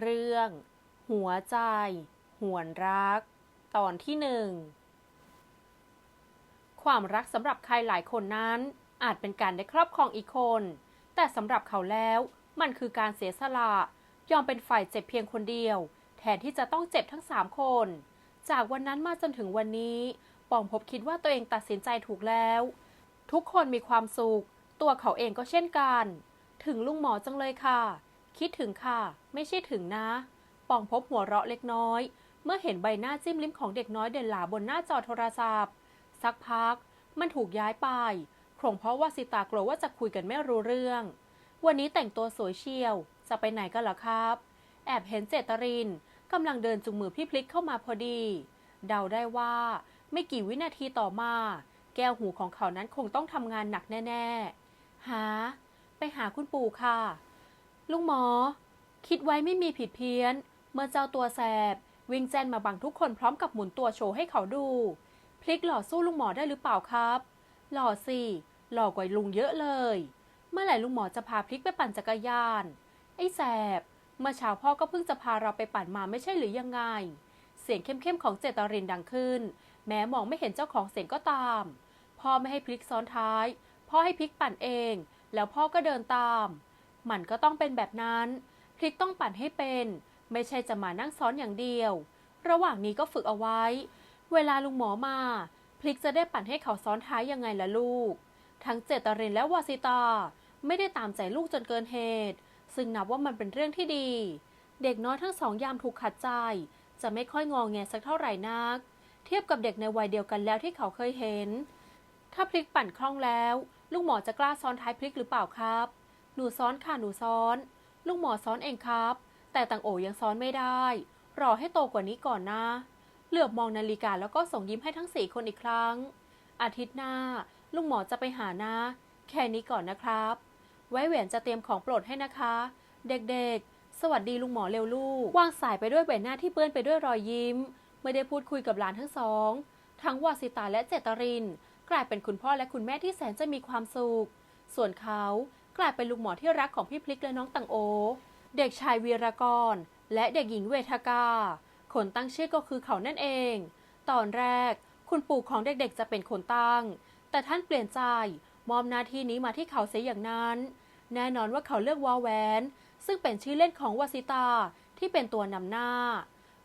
เรื่อง หัวใจ หวนรัก ตอนที่หนึ่งความรักสำหรับใครหลายคนนั้น อาจเป็นการได้ครอบครองอีกคน แต่สำหรับเขาแล้วมันคือการเสียสละ ยอมเป็นฝ่ายเจ็บเพียงคนเดียว แทนที่จะต้องเจ็บทั้งสามคน จากวันนั้นมาจนถึงวันนี้ปองพบคิดว่าตัวเองตัดสินใจถูกแล้ว ทุกคนมีความสุข ตัวเขาเองก็เช่นกัน ถึงลุงหมอจังเลยค่ะ คิดถึงค่ะ ไม่ใช่ถึงนะ ปองพบหัวเราะเล็กน้อย เมื่อเห็นใบหน้าจิ้มลิ้มของเด็กน้อยเด่นหลาบนหน้าจอโทรศัพท์ สักพัก มันถูกย้ายไปคงเพราะว่าสิตากลัวว่าจะคุยกันไม่รู้เรื่อง วันนี้แต่งตัวสวยเชียว จะไปไหนกันเหรอครับ แอบเห็นเจตรินกำลังเดินจุงมือพี่พลิกเข้ามาพอดี เดาได้ว่า ไม่กี่วินาทีต่อมา แก้วหูของเขานั้นคงต้องทำงานหนักแน่ ๆ หา ไปหาคุณปู่ค่ะ ลุงหมอ คิดไว้ไม่มีผิดเพี้ยน เมื่อเจ้าตัวแสบ วิ่งแจนมาบังทุกคนพร้อมกับหมุนตัวโชว์ให้เขาดู พลิกหล่อสู้ลุงหมอได้หรือเปล่าครับ หล่อสิ หล่อกว่าลุงเยอะเลย เมื่อไหร่ลุงหมอจะพาพลิกไปปั่นจักรยาน ไอ้แสบ เมื่อเช้าพ่อก็เพิ่งจะพาเราไปปั่นมาไม่ใช่หรือยังไง เสียงเข้มๆของเจตรินดังขึ้น แม้มองไม่เห็นเจ้าของเสียงก็ตาม พ่อไม่ให้พลิกซ้อนท้าย พ่อให้พลิกปั่นเอง แล้วพ่อก็เดินตาม มันก็ต้องเป็นแบบนั้นพลิกต้องปั่นให้เป็น ไม่ใช่จะมานั่งซ้อนอย่างเดียว ระหว่างนี้ก็ฝึกเอาไว้ เวลาลุงหมอมาพลิกจะได้ปั่นให้เขาซ้อนท้ายยังไงล่ะลูก ทั้งเจตรินและวาสิตา ไม่ได้ตามใจลูกจนเกินเหตุ ซึ่งนับว่ามันเป็นเรื่องที่ดี เด็กน้อยทั้งสองยามถูกขัดใจ จะไม่ค่อยงองแงสักเท่าไหร่นัก เทียบกับเด็กในวัยเดียวกันแล้วที่เขาเคยเห็น ถ้าพลิกปั่นคล่องแล้ว ลูกหมอจะกล้าซ้อนท้ายพลิกหรือเปล่าครับ หนูซ้อนค่ะหนูซ้อน ลุงหมอซ้อนเองครับ แต่ตังโอยังซ้อนไม่ได้ รอให้โตกว่านี้ก่อนนะ เหลือบมองนาฬิกาแล้วก็ส่งยิ้มให้ทั้งสี่คนอีกครั้ง อาทิตย์หน้า ลุงหมอจะไปหานะ แค่นี้ก่อนนะครับ ไว้แหวนจะเตรียมของโปรดให้นะคะ เด็กๆ สวัสดีลุงหมอเร็วลูก วางสายไปด้วยใบหน้าที่เปื้อนไปด้วยรอยยิ้ม ไม่ได้พูดคุยกับหลานทั้งสอง ทั้งวาสิตาและเจตริน กลายเป็นคุณพ่อและคุณแม่ที่แสนจะมีความสุข ส่วนเขา กลายเป็นลุงหมอที่รักของพี่พลิกและน้องตังโอ เด็กชายวีรกร และเด็กหญิงเวทกา คนตั้งชื่อก็คือเขานั่นเอง ตอนแรก คุณปู่ของเด็กๆจะเป็นคนตั้ง แต่ท่านเปลี่ยนใจมอบหน้าที่นี้มาที่เขาเสียอย่างนั้น แน่นอนว่าเขาเลือกวอแวน ซึ่งเป็นชื่อเล่นของวาสิตาที่เป็นตัวนำหน้า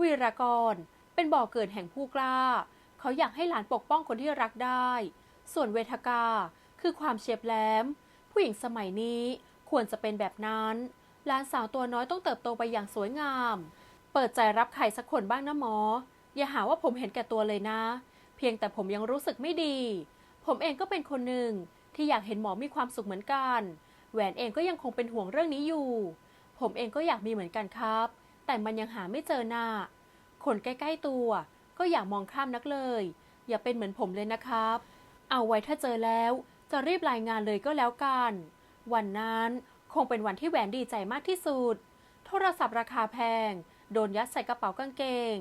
วีรกร เป็นบ่อเกิดแห่งผู้กล้า เขาอยากให้หลานปกป้องคนที่รักได้ ส่วนเวทกาคือความเฉียบแหลม ผู้หญิงสมัยนี้ควรจะเป็นแบบนั้นหลานสาวตัวน้อยต้องเติบโตไปอย่างสวยงาม เปิดใจรับใครสักคนบ้างนะหมอ อย่าหาว่าผมเห็นแก่ตัวเลยนะ เพียงแต่ผมยังรู้สึกไม่ดี ผมเองก็เป็นคนหนึ่งที่อยากเห็นหมอมีความสุขเหมือนกัน แหวนเองก็ยังคงเป็นห่วงเรื่องนี้อยู่ ผมเองก็อยากมีเหมือนกันครับ แต่มันยังหาไม่เจอหน้า คนใกล้ๆตัว ก็อย่ามองข้ามนักเลย อย่าเป็นเหมือนผมเลยนะครับ เอาไว้ถ้าเจอแล้ว จะรีบรายงานเลยก็แล้วกัน วันนั้นคงเป็นวันที่แหวนดีใจมากที่สุด โทรศัพท์ราคาแพง โดนยัดใส่กระเป๋ากางเกง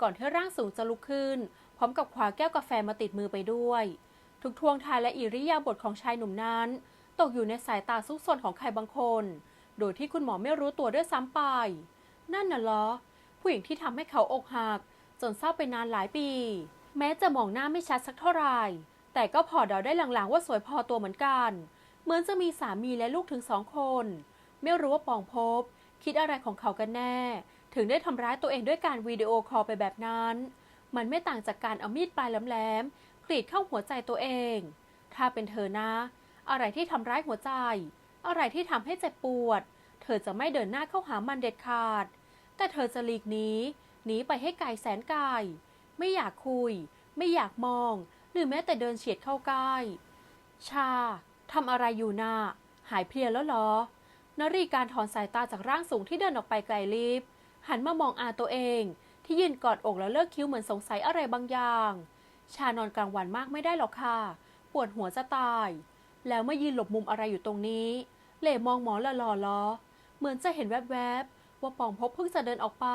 ก่อนที่ร่างสูงจะลุกขึ้น พร้อมกับคว้าแก้วกาแฟมาติดมือไปด้วย ทุกทวงทายและอิริยาบถของชายหนุ่มนั้น ตกอยู่ในสายตาซุกซนของใครบางคน โดยที่คุณหมอไม่รู้ตัวด้วยซ้ำไป นั่นน่ะเหรอ ผู้หญิงที่ทำให้เขาอกหัก จนเศร้าไปนานหลายปี แม้จะมองหน้าไม่ชัดสักเท่าไหร่ แต่ก็พอเดาได้หลังๆว่าสวยพอตัวเหมือนกัน เหมือนจะมีสามีและลูกถึงสองคน ไม่รู้ว่าปองพบ คิดอะไรของเขากันแน่ ถึงได้ทำร้ายตัวเองด้วยการวิดีโอคอลไปแบบนั้น มันไม่ต่างจากการเอามีดปลายแหลมๆกรีดเข้าหัวใจตัวเอง ถ้าเป็นเธอนะ อะไรที่ทำร้ายหัวใจ อะไรที่ทำให้เจ็บปวด เธอจะไม่เดินหน้าเข้าหามันเด็ดขาด แต่เธอจะหลีกหนีหนีไปให้ไกลแสนไกลไม่อยากคุย ไม่อยากมอง หรือแม้แต่เดินเฉียดเข้าใกล้ ชาทำอะไรอยู่น่ะหายเพลียแล้วหรอ นรีการถอนสายตาจากร่างสูงที่เดินออกไปไกลลิฟหันมามองอาตัวเอง ที่ยืนกอดอกแล้วเลิกคิ้วเหมือนสงสัยอะไรบางอย่าง ชานอนกลางวันมากไม่ได้หรอกค่ะ ปวดหัวจะตาย แล้วเมื่อยืนหลบมุมอะไรอยู่ตรงนี้ เหล่มองหมอละหล่อล้อ เหมือนจะเห็นแวบๆ ว่าปองพบเพิ่งจะเดินออกไป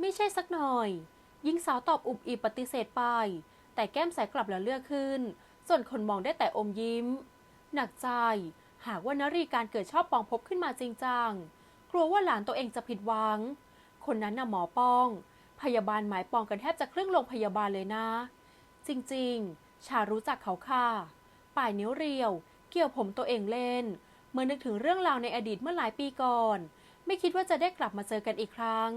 ไม่ใช่สักหน่อย ยิงสาวตอบอุบอิบปฏิเสธไป แต่แก้มใสกลับแล้วเลือกขึ้น ส่วนคนมองได้แต่อมยิ้ม หนักใจ หากว่านรีการเกิดชอบปองพบขึ้นมาจริงจังคลัวว่าหลานตัวเองจะผิดหวัง คนนั้นน่ะหมอป้อง พยาบาลหมายปองกันแทบจะครึ่งโรงพยาบาลเลยนะ จริงๆ ชารู้จักเขาค่ะ ป่ายนิ้วเรียว เกี่ยวผมตัวเองเล่น เมื่อนึกถึงเรื่องราวในอดีตเมื่อหลายปีก่อน ไม่คิดว่าจะได้กลับมาเจอกันอีกครั้ง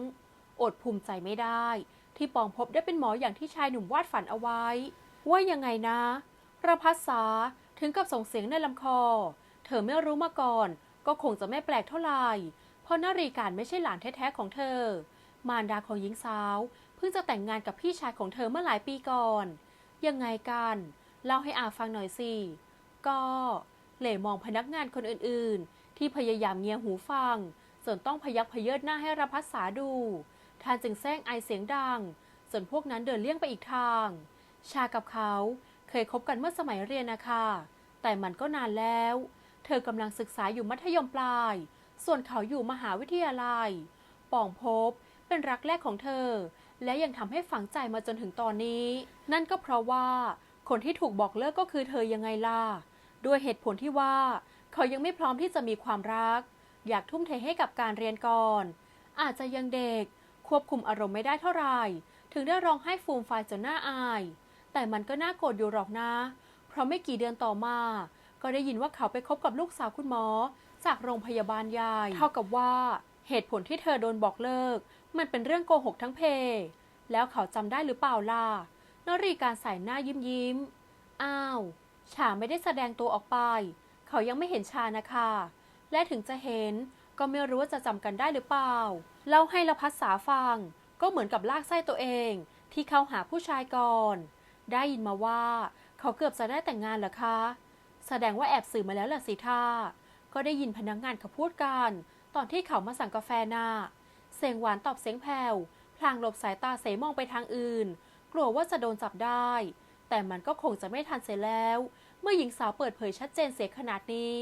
อดภูมิใจไม่ได้ ที่ปองพบได้เป็นหมออย่างที่ชายหนุ่มวาดฝันเอาไว้ ว่ายังไงนะ ประพัสสาถึงกับส่งเสียงในลำคอ เธอไม่รู้มาก่อน ก็คงจะไม่แปลกเท่าไหร่ เพราะนารีการไม่ใช่หลานแท้ๆของเธอ มารดาของหญิงสาว เพิ่งจะแต่งงานกับพี่ชายของเธอเมื่อหลายปีก่อน ยังไงกัน เล่าให้อาฟังหน่อยสิ ก็เหล่มองพนักงานคนอื่นๆ ที่พยายามเงียหูฟังส่วนต้องพยักพเยิดหน้าให้รพัสสาดู ท่านจึงแซงไอเสียงดัง ส่วนพวกนั้นเดินเลี่ยงไปอีกทาง ชากับเขาเคยคบกันเมื่อสมัยเรียนนะคะ แต่มันก็นานแล้ว เธอกำลังศึกษาอยู่มัธยมปลาย ส่วนเขาอยู่มหาวิทยาลัย ป่องพบเป็นรักแรกของเธอ และยังทำให้ฝังใจมาจนถึงตอนนี้ นั่นก็เพราะว่าคนที่ถูกบอกเลิกก็คือเธอยังไงล่ะ ด้วยเหตุผลที่ว่า เขายังไม่พร้อมที่จะมีความรัก อยากทุ่มเทให้กับการเรียนก่อน อาจจะยังเด็ก ควบคุมอารมณ์ไม่ได้เท่าไหร่ถึงได้ร้องไห้ฟูมฟายจนหน้าอาย แต่มันก็น่าโกรธอยู่หรอกนะ เพราะไม่กี่เดือนต่อมา ก็ได้ยินว่าเขาไปคบกับลูกสาวคุณหมอ จากโรงพยาบาลใหญ่เท่ากับว่า เหตุผลที่เธอโดนบอกเลิก มันเป็นเรื่องโกหกทั้งเพ แล้วเขาจำได้หรือเปล่าล่ะนรีการใส่หน้ายิ้มยิ้ม อ้าวชาไม่ได้แสดงตัวออกไป เขายังไม่เห็นชานะคะ และถึงจะเห็น ก็ไม่รู้ว่าจะจำกันได้หรือเปล่า เล่าให้ละพัสสาฟัง ก็เหมือนกับลากไส้ตัวเอง ที่เข้าหาผู้ชายก่อน ได้ยินมาว่า เขาเกือบจะได้แต่งงานเหรอคะ แสดงว่าแอบสื่อมาแล้วล่ะสิท่า ก็ได้ยินพนักงงานเขาพูดกัน ตอนที่เขามาสั่งกาแฟน่ะเสียงหวานตอบเสียงแผ่วพลางหลบสายตาเสมองไปทางอื่น กลัวว่าจะโดนจับได้ แต่มันก็คงจะไม่ทันเสียแล้ว เมื่อหญิงสาวเปิดเผยชัดเจนเสียขนาดนี้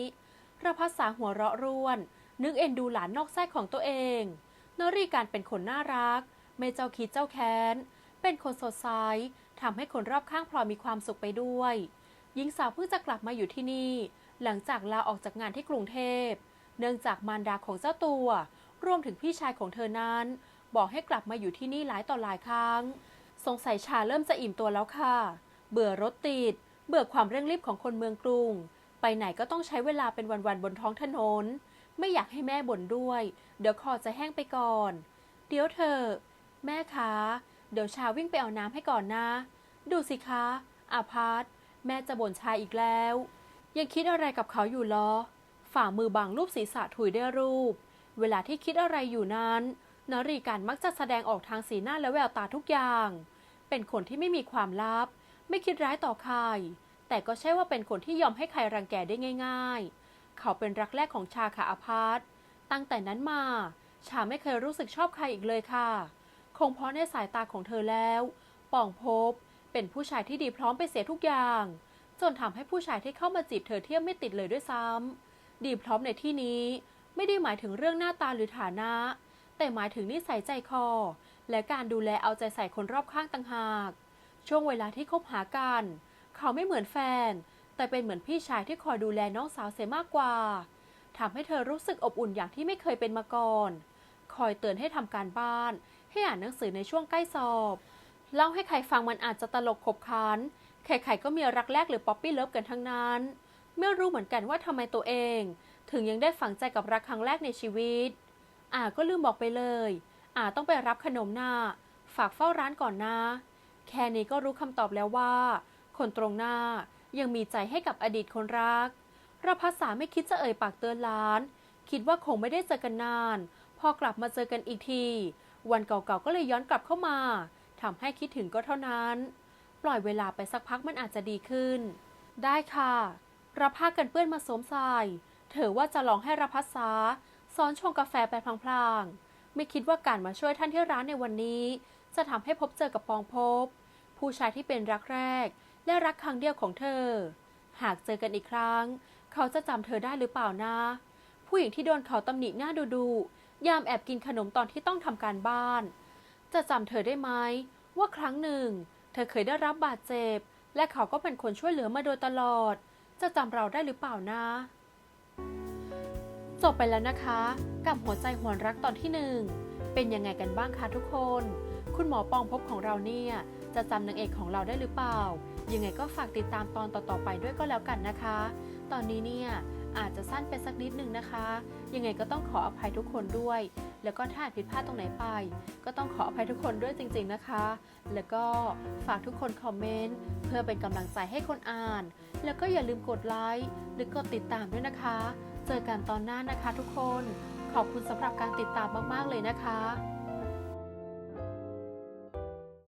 พระพัสสาหัวเราะร่วน นึกเอ็นดูหลานนอกแท้ของตัวเองนรีการเป็นคนน่ารัก ไม่เจ้าคิดเจ้าแค้น เป็นคนสดใสทำให้คนรอบข้างพลอยมีความสุขไปด้วย หญิงสาวเพิ่งจะกลับมาอยู่ที่นี่ หลังจากลาออกจากงานที่กรุงเทพ เนื่องจากมารดาของเจ้าตัว รวมถึงพี่ชายของเธอนั้น บอกให้กลับมาอยู่ที่นี่หลายต่อหลายครั้ง สงสัยชาเริ่มจะอิ่มตัวแล้วค่ะ เบื่อรถติด เบื่อความเร่งรีบของคนเมืองกรุง ไปไหนก็ต้องใช้เวลาเป็นวันๆบนท้องถนน ไม่อยากให้แม่บ่นด้วย เดี๋ยวคอจะแห้งไปก่อน เดี๋ยวเธอ แม่คะ เดี๋ยวชาวิ่งไปเอาน้ำให้ก่อนนะ ดูสิคะ อาพาร์ตแม่จะบ่นชาอีกแล้ว ยังคิดอะไรกับเขาอยู่เหรอฝ่ามือบังรูปศีรษะถุยด้วยรูป เวลาที่คิดอะไรอยู่นั้นนรีการมักจะแสดงออกทางสีหน้าและแววตาทุกอย่าง เป็นคนที่ไม่มีความลับ ไม่คิดร้ายต่อใคร แต่ก็ใช่ว่าเป็นคนที่ยอมให้ใครรังแกได้ง่าย ๆ เขาเป็นรักแรกของชาค่ะอาพาร์ตตั้งแต่นั้นมา ชาไม่เคยรู้สึกชอบใครอีกเลยค่ะ คงเพราะในสายตาของเธอแล้ว ป่องพบ เป็นผู้ชายที่ดีพร้อมไปเสียทุกอย่าง จนทำให้ผู้ชายที่เข้ามาจีบเธอเทียบไม่ติดเลยด้วยซ้ำดีพร้อมในที่นี้ ไม่ได้หมายถึงเรื่องหน้าตาหรือฐานะ แต่หมายถึงนิสัยใจคอ และการดูแลเอาใจใส่คนรอบข้างต่างหาก ช่วงเวลาที่คบหากัน เขาไม่เหมือนแฟน แต่เป็นเหมือนพี่ชายที่คอยดูแลน้องสาวเสียมากกว่าทำให้เธอรู้สึกอบอุ่นอย่างที่ไม่เคยเป็นมาก่อน คอยเตือนให้ทำการบ้าน ให้อ่านหนังสือในช่วงใกล้สอบ เล่าให้ใครฟังมันอาจจะตลกขบขันใครๆก็มีรักแรกหรือป๊อปปี้เลิฟกันทั้งนั้น ไม่รู้เหมือนกันว่าทำไมตัวเอง ถึงยังได้ฝังใจกับรักครั้งแรกในชีวิตอ่าก็ลืมบอกไปเลยอ่าต้องไปรับขนมหน้า ฝากเฝ้าร้านก่อนนะ แค่นี้ก็รู้คำตอบแล้วว่า คนตรงหน้า ยังมีใจให้กับอดีตคนรักระพัสสาไม่คิดจะเอ่ยปากเตือนล้าน คิดว่าคงไม่ได้เจอกันนาน พอกลับมาเจอกันอีกที วันเก่าๆก็เลยย้อนกลับเข้ามาทำให้คิดถึงก็เท่านั้น ปล่อยเวลาไปสักพักมันอาจจะดีขึ้น ได้ค่ะรับผ้ากันเปื้อนมาสวมใส่เธอว่าจะลองให้รพัสสาซ้อนชงกาแฟไปพลางๆ ไม่คิดว่าการมาช่วยท่านที่ร้านในวันนี้ จะทำให้พบเจอกับปองพบ ผู้ชายที่เป็นรักแรก และรักครั้งเดียวของเธอ หากเจอกันอีกครั้ง เขาจะจำเธอได้หรือเปล่านะ ผู้หญิงที่โดนเขาตำหนิหน้าดูดูๆยามแอบกินขนมตอนที่ต้องทำการบ้าน จะจำเธอได้ไหมว่าครั้งหนึ่ง เธอเคยได้รับบาดเจ็บ และเขาก็เป็นคนช่วยเหลือมาโดยตลอด จะจำเราได้หรือเปล่านะจบไปแล้วนะคะ กับหัวใจหวนรักตอนที่หนึ่งเป็นยังไงกันบ้างคะทุกคน คุณหมอปองพบของเราเนี่ย จะจำนางเอกของเราได้หรือเปล่า ยังไงก็ฝากติดตามตอนต่อๆไปด้วยก็แล้วกันนะคะ ตอนนี้เนี่ยอาจจะสั้นไปสักนิดนึงนะคะ ยังไงก็ต้องขออภัยทุกคนด้วย แล้วก็ถ้าผิดพลาดตรงไหนไป ก็ต้องขออภัยทุกคนด้วยจริง ๆนะคะ แล้วก็ฝากทุกคนคอมเมนต์เพื่อเป็นกำลังใจให้คนอ่าน แล้วก็อย่าลืมกดไลค์หรือกดติดตามด้วยนะคะ เจอกันตอนหน้านะคะทุกคน ขอบคุณสำหรับการติดตามมากๆเลยนะคะ